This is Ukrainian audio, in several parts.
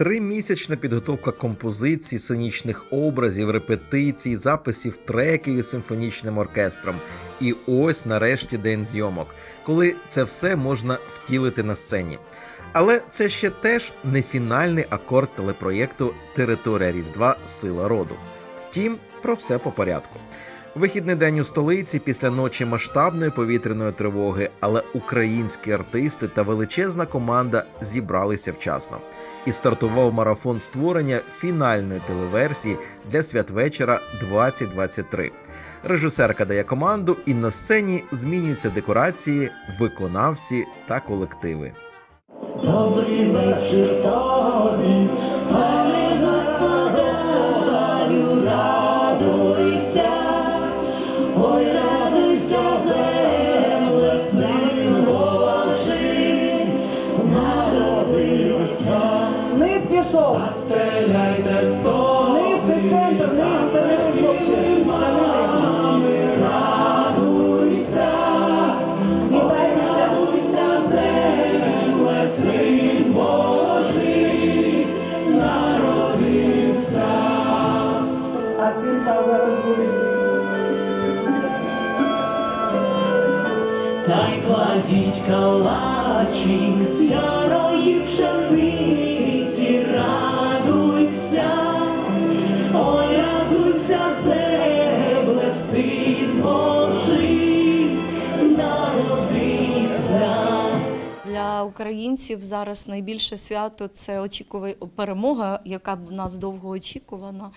Тримісячна підготовка композицій, сценічних образів, репетицій, записів треків із симфонічним оркестром. І ось нарешті день зйомок, коли це все можна втілити на сцені. Але це ще теж не фінальний акорд телепроєкту Територія Різдва Сила роду. Втім, про все по порядку. Вихідний день у столиці після ночі масштабної повітряної тривоги, але українські артисти та величезна команда зібралися вчасно. І стартував марафон створення фінальної телеверсії для святвечора 2023. Режисерка дає команду, і на сцені змінюються декорації, виконавці та колективи. Добрий вечір тобі, радуйся, ой, радуйся, земле, син Божий, народився. Вниз пішов. Стеляйте українців зараз найбільше свято це очікує перемога, яка в нас довго очікувана.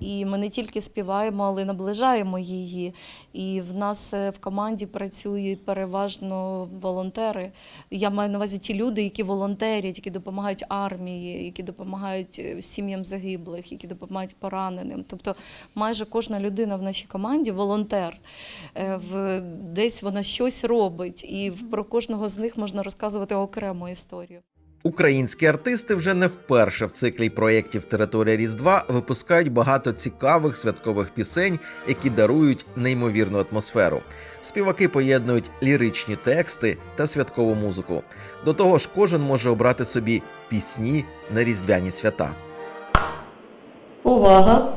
І ми не тільки співаємо, але й наближаємо її. І в нас е, в команді працюють переважно волонтери. Я маю на увазі ті люди, які волонтерять, які допомагають армії, які допомагають е, сім'ям загиблих, які допомагають пораненим. Тобто майже кожна людина в нашій команді волонтер. Е, десь вона щось робить, і про кожного з них можна розказувати окрему історію. Українські артисти вже не вперше в циклі проєктів Територія Різдва випускають багато цікавих святкових пісень, які дарують неймовірну атмосферу. Співаки поєднують ліричні тексти та святкову музику. До того ж, кожен може обрати собі пісні на різдвяні свята. Увага.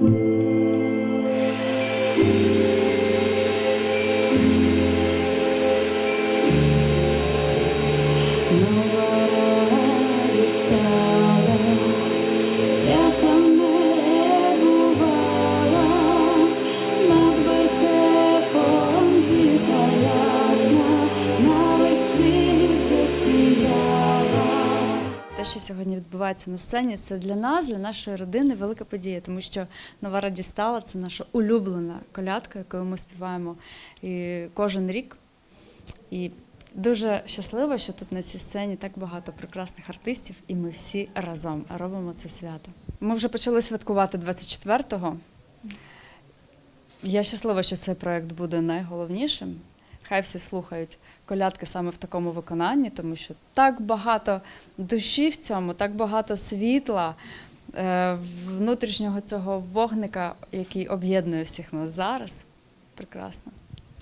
Яка сьогодні відбувається на сцені, це для нас, для нашої родини велика подія, тому що нова радість стала це наша улюблена колядка, якою ми співаємо і кожен рік. І дуже щаслива, що тут на цій сцені так багато прекрасних артистів, і ми всі разом робимо це свято. Ми вже почали святкувати 24-го. Я щаслива, що цей проект буде найголовнішим. Хай всі слухають колядки саме в такому виконанні, тому що так багато душі в цьому, так багато світла, е, внутрішнього цього вогника, який об'єднує всіх нас зараз. Прекрасно.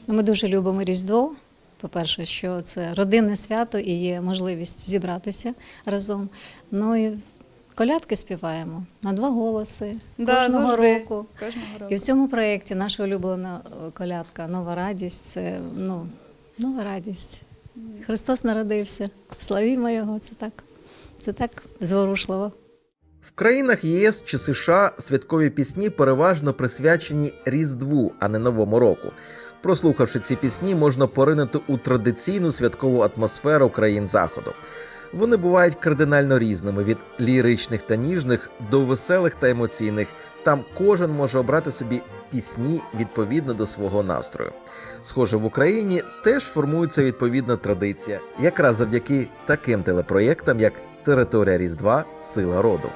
Ну, Ми дуже любимо Різдво. По-перше, що це родинне свято і є можливість зібратися разом. Ну і колядки співаємо на два голоси Да, кожного завжди. року. Кожного року. І в цьому проєкті наша улюблена е, колядка Нова радість це ну, нова радість. Христос народився. Славімо Його, це так. Це так зворушливо. В країнах ЄС чи США святкові пісні переважно присвячені Різдву, а не Новому року. Прослухавши ці пісні, можна поринути у традиційну святкову атмосферу країн Заходу. Вони бувають кардинально різними від ліричних та ніжних до веселих та емоційних. Там кожен може обрати собі пісні відповідно до свого настрою. Схоже, в Україні теж формується відповідна традиція, якраз завдяки таким телепроєктам, як Територія Різдва, Сила роду.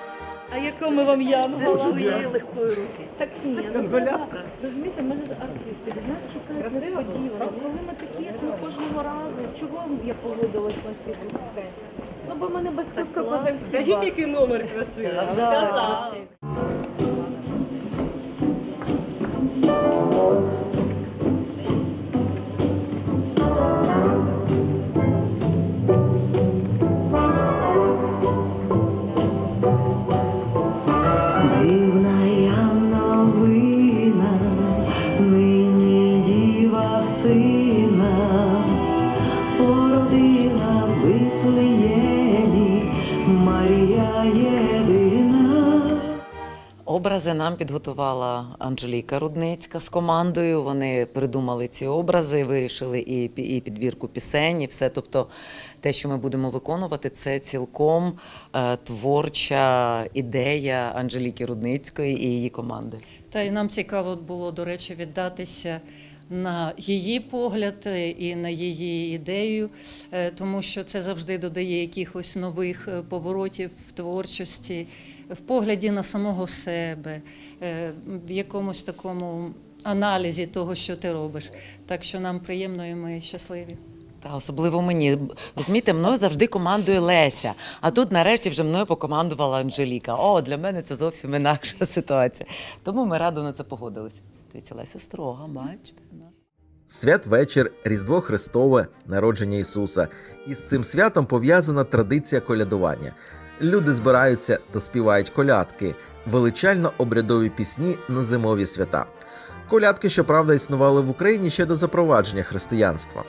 А яку ми вам яму? Це своєї легкої руки. Так ні, ну. Розумієте, ми артисти, від нас чекають несподівано. Коли ми такі, як ми кожного разу, чого я погодилась на ці пісні? Ну, бо мене без козка кожен Скажіть, який номер красивий. Да. Нам підготувала Анжеліка Рудницька з командою. Вони придумали ці образи, вирішили і, і підбірку пісень, і все. Тобто, те, що ми будемо виконувати, це цілком е, творча ідея Анжеліки Рудницької і її команди. Та й нам цікаво було, до речі, віддатися на її погляд е, і на її ідею, е, тому що це завжди додає якихось нових е, поворотів в творчості, в погляді на самого себе, в якомусь такому аналізі того, що ти робиш. Так що нам приємно і ми щасливі. Та особливо мені. Розумієте, мною завжди командує Леся. А тут нарешті вже мною покомандувала Анжеліка. О, для мене це зовсім інакша ситуація. Тому ми радо на це погодилися. Дивіться, Леся строга, бачите. Святвечір, Різдво Христове, народження Ісуса. І з цим святом пов'язана традиція колядування. Люди збираються та співають колядки, величально обрядові пісні на зимові свята. Колядки, щоправда, існували в Україні ще до запровадження християнства.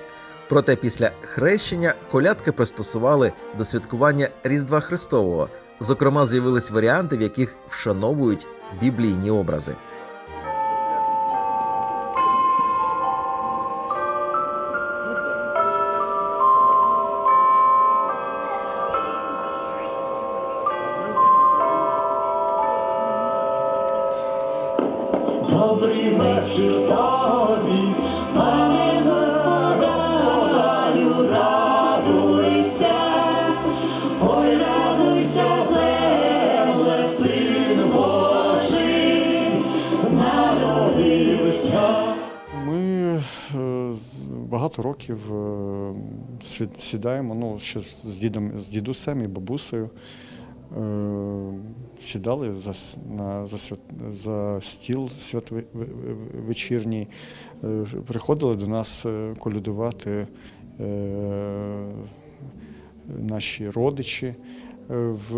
Проте після хрещення колядки пристосували до святкування Різдва Христового. Зокрема, з'явились варіанти, в яких вшановують біблійні образи. Багато років е, сідаємо, ну, ще з дідом, з дідусем і бабусею. е, Сідали за, на, за, свят, за стіл святвечірній, приходили до нас е, колядувати е, наші родичі. Е, В,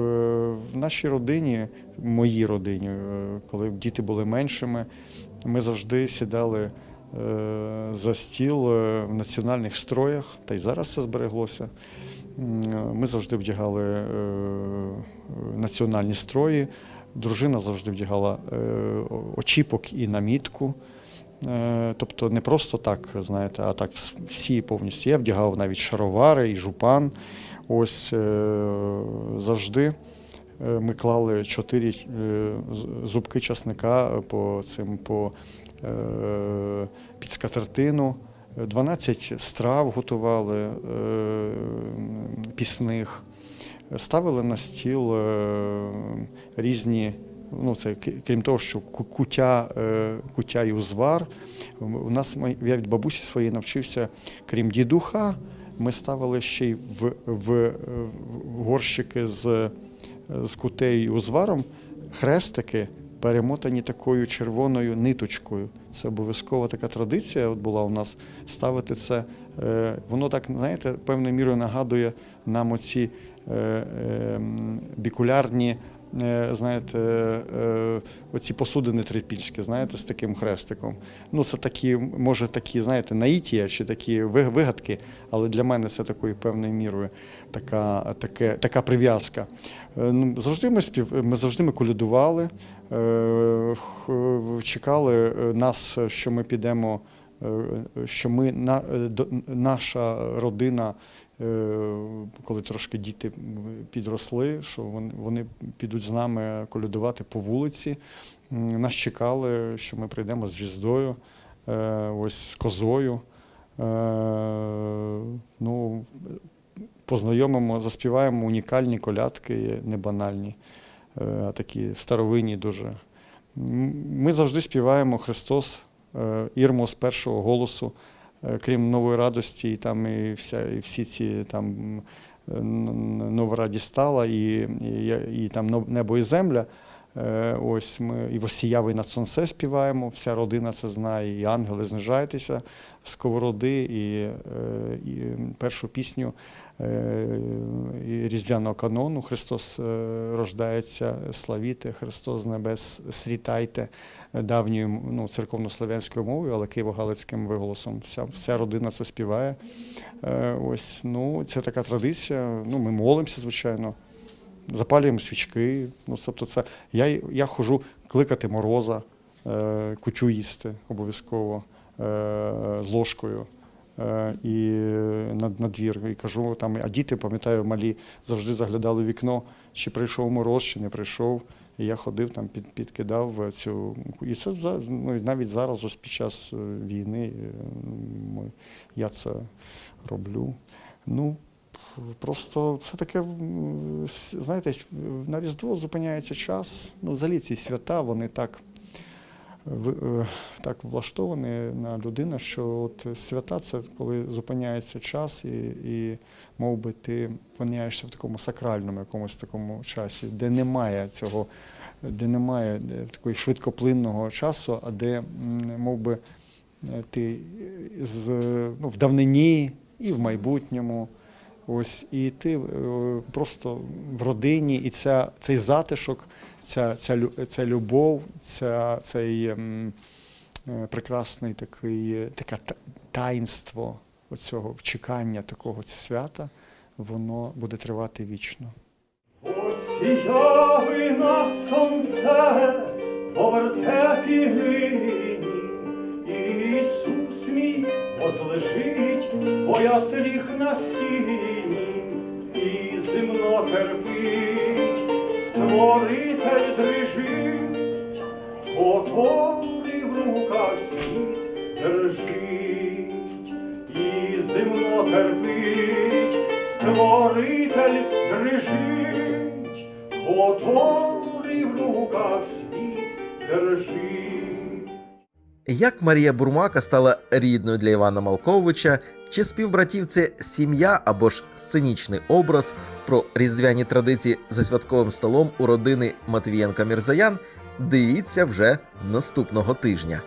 нашій родині, в моїй родині, е, коли діти були меншими, ми завжди сідали е, за стіл е, в національних строях, та й зараз це збереглося. Ми завжди вдягали е, національні строї. Дружина завжди вдягала е, очіпок і намітку. Е, Тобто не просто так, знаєте, а так всі повністю. Я вдягав навіть шаровари і жупан. Ось е, завжди е, ми клали чотири е, зубки часника по цим по е, під скатертину. 12 страв готували е, пісних, ставили на стіл е, різні. Ну, це крім того, що кутя, е, кутя і узвар. У нас я від бабусі своєї навчився, крім дідуха, ми ставили ще й в, в, в горщики з, з кутею і узваром хрестики, перемотані такою червоною ниточкою. Це обов'язкова така традиція от була у нас ставити це. Е, Воно так, знаєте, певною мірою нагадує нам оці е, е, бікулярні. Е, Знаєте, е, оці посудини трипільські, знаєте, з таким хрестиком. Ну, це такі, може, такі, знаєте, наїтія чи такі вигадки, але для мене це такою певною мірою така, таке, така прив'язка. Е, ну, Завжди ми спів, ми завжди ми колядували, е, чекали е, нас, що ми підемо, е, що ми на, е, наша родина. Е, Коли трошки діти підросли, що вони, підуть з нами колядувати по вулиці. Нас чекали, що ми прийдемо з звіздою, е, ось з козою. Е, Ну, познайомимо, заспіваємо унікальні колядки, не банальні, такі старовинні дуже. Ми завжди співаємо Христос, Ірму з першого голосу, крім нової радості, і там і, вся, і всі ці там е, нова радість стала, і, і, і там «Но- небо і земля. Е, Ось ми і «Восіявий над сонце співаємо, вся родина це знає, і ангели знижайтеся, сковороди, і, е, і першу пісню е, і різдвяного канону Христос рождається, славіте, Христос з небес, срітайте давньою ну, церковнослов'янською мовою, але києво-галицьким виголосом. Вся, вся родина це співає. Ось, ну, це така традиція. Ну, ми молимося, звичайно. Запалюємо свічки. Ну, тобто це, я, я хожу кликати мороза, е, кучу їсти обов'язково е, з ложкою. Е, і на, на двір і кажу там, а діти, пам'ятаю, малі завжди заглядали вікно, чи прийшов мороз, чи не прийшов. І я ходив там, під, підкидав цю. І це ну, і навіть зараз, ось під час е, війни, е, я це роблю. Ну, просто це таке, знаєте, на Різдво зупиняється час. Ну, взагалі ці свята, вони так е, так влаштовані на людину, що от свята це коли зупиняється час, і, і мов би ти опиняєшся в такому сакральному якомусь такому часі, де немає цього, де немає е, такої швидкоплинного часу, а де, мов би, е, ти з, ну, в давнині і в майбутньому. Ось і ти е, просто в родині, і ця, цей затишок, ця, ця, ця любов, ця, цей ем, е, прекрасний такий, е, таке таїнство оцього чекання такого свята, воно буде тривати вічно. Осіяли над сонце по вертепі глині, Ісус мій возлежить по ясліх на сіні, і земно терпить, створитель дрижить, Который в руках світ держить, і земно терпить, створитель дрижить, Который в руках світ держить. Як Марія Бурмака стала рідною для Івана Малковича, чи співбратів це сім'я або ж сценічний образ про різдвяні традиції за святковим столом у родини Матвієнка Мірзаян, дивіться вже наступного тижня.